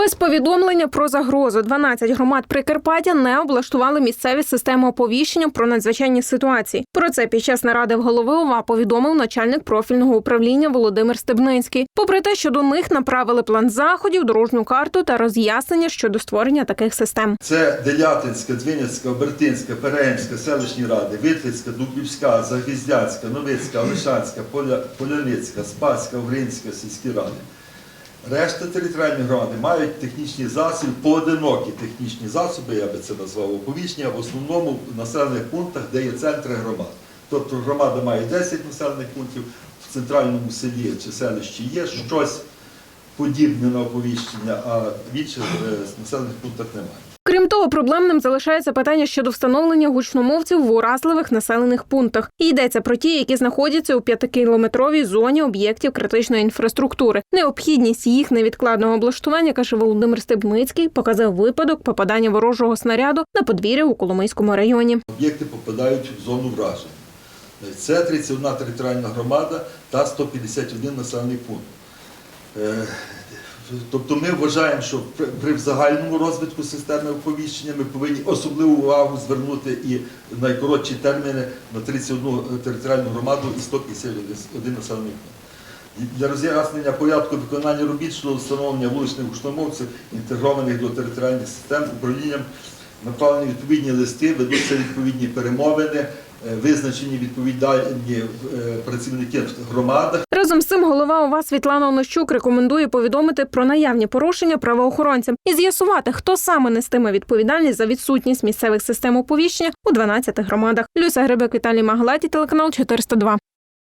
Без повідомлення про загрозу 12 громад Прикарпаття не облаштували місцеві системи оповіщення про надзвичайні ситуації. Про це під час наради в голови ОВА повідомив начальник профільного управління Володимир Стебницький. Попри те, що до них направили план заходів, дорожню карту та роз'яснення щодо створення таких систем. Це Делятинська, Двинецька, Обертинська, Переємська, селищні ради, Витлицька, Дубівська, Загвіздяцька, Новицька, Олешанська, Поля, Поляницька, Спаська, Угринська сільські ради. Решта територіальних громади мають технічні засоби, поодинокі технічні засоби, я би це назвав оповіщення, в основному в населених пунктах, де є центри громад. Тобто громада має 10 населених пунктів, в центральному селі чи селищі є щось подібне на оповіщення, а в інших е, населених пунктах немає. Того, проблемним залишається питання щодо встановлення гучномовців в уразливих населених пунктах. І йдеться про ті, які знаходяться у п'ятикілометровій зоні об'єктів критичної інфраструктури. Необхідність їх невідкладного облаштування, каже Володимир Стебницький, показав випадок попадання ворожого снаряду на подвір'я у Коломийському районі. Об'єкти попадають в зону враження. Це 31 територіальна громада та 151 населений пункт. Тобто ми вважаємо, що при- загальному розвитку системи оповіщення ми повинні особливу увагу звернути і найкоротші терміни на 31 територіальну громаду і 151 населений пункт. Для роз'яснення порядку виконання робіт щодо встановлення вуличних гучномовців, інтегрованих до територіальних систем управлінням, направлені відповідні листи, ведуться відповідні перемовини, визначені відповідальні е, працівники в громадах. Разом з цим голова ОВА Світлана Онощук рекомендує повідомити про наявні порушення правоохоронцям і з'ясувати, хто саме нестиме відповідальність за відсутність місцевих систем оповіщення у 12 громадах. Люся Гребек, Віталій Магалаті, телеканал 402.